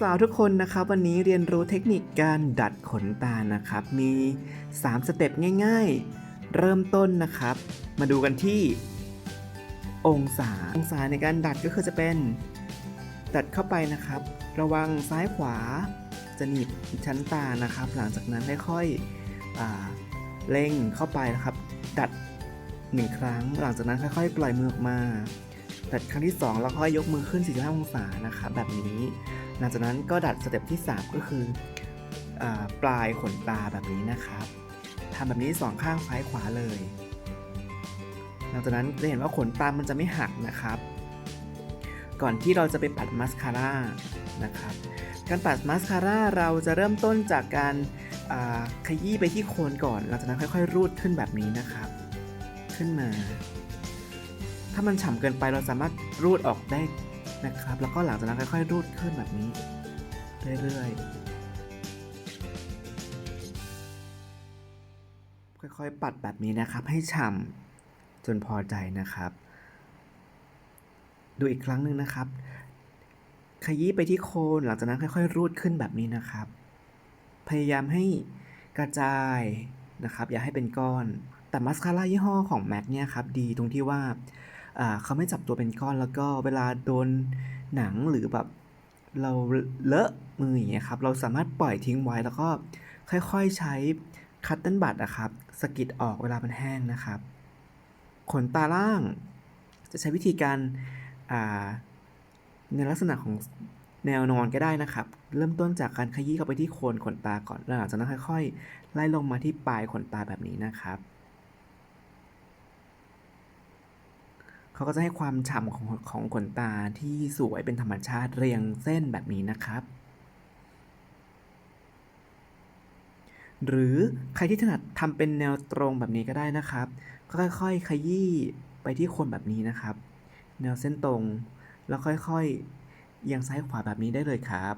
สาวๆทุกคนนะครับ วันนี้เรียนรู้เทคนิคการดัดขนตานะครับ มี 3 สเต็ปง่ายๆ เริ่มต้นนะครับ มาดูกันที่ องศาองศาในการดัดก็คือจะเป็น ดัดเข้าไปนะครับ ระวังซ้ายขวาจะหนีบชั้นตานะครับ หลังจากนั้นค่อยๆเล็งเข้าไปนะครับ ดัดหนึ่งครั้ง หลังจากนั้นค่อยๆ ปล่อยมือออกมา ดัดครั้งที่ 2 แล้วค่อยยกมือขึ้น 45 องศานะครับแบบนี้ หลังจากนั้นก็ดัดสเต็ปที่ 3 ก็คืออปลายขนตาแบบนี้นะครับทำแบบนี้สองข้างซ้ายขวาเลย หลังจากนั้นจะเห็นว่าขนตามันจะไม่หักนะครับ ก่อนที่เราจะไปปัดมาสคาร่านะครับ การปัดมาสคาร่าเราจะเริ่มต้นจากการขยี้ไปที่โคนก่อน หลังจากนั้นค่อยๆ รูดขึ้นแบบนี้นะครับ ขึ้นมา ถ้ามันฉ่ำเกินไปเราสามารถรูดออกได้นะครับ แล้วก็หลังจากนั้นค่อยๆ รูดขึ้นแบบนี้ เรื่อยๆ ค่อยๆ ปัดแบบนี้นะครับ ให้ฉ่ำจนพอใจนะครับ ดูอีกครั้งหนึ่งนะครับ ขยี้ไปที่โคนหลังจากนั้นค่อยๆ รูดขึ้นแบบนี้นะครับ พยายามให้กระจายนะครับ อย่าให้เป็นก้อนแต่มัสคาร่ายี่ห้อของ MAC เนี่ยครับ ดีตรงที่ว่า เขาไม่จับตัวเป็นก้อนแล้วก็เวลาโดนหนังหรือแบบเราเลอะมืออย่างเงี้ยครับ เราสามารถปล่อยทิ้งไว้แล้วก็ค่อยๆใช้คัตเติ้ลบัตนะครับสกิดออกเวลามันแห้งนะครับ ขนตาล่าง จะใช้วิธีการอ่าในลักษณะของแนวนอนก็ได้นะครับ เริ่มต้นจากการขยี้เข้าไปที่โคนขนตาก่อนแล้วหลังจากนั้นค่อย ๆ ไล่ลงมาที่ปลายขนตาแบบนี้นะครับ เขาก็จะให้ความฉ่ำของของขนตาที่สวยเป็นธรรมชาติเรียงเส้นแบบนี้นะครับ หรือใครที่ถนัดทำเป็นแนวตรงแบบนี้ก็ได้นะครับก็ค่อยๆ ขยี้ไปที่คนแบบนี้นะครับ แนวเส้นตรง แล้วค่อยๆเอียงซ้ายขวาแบบนี้ได้เลยครับ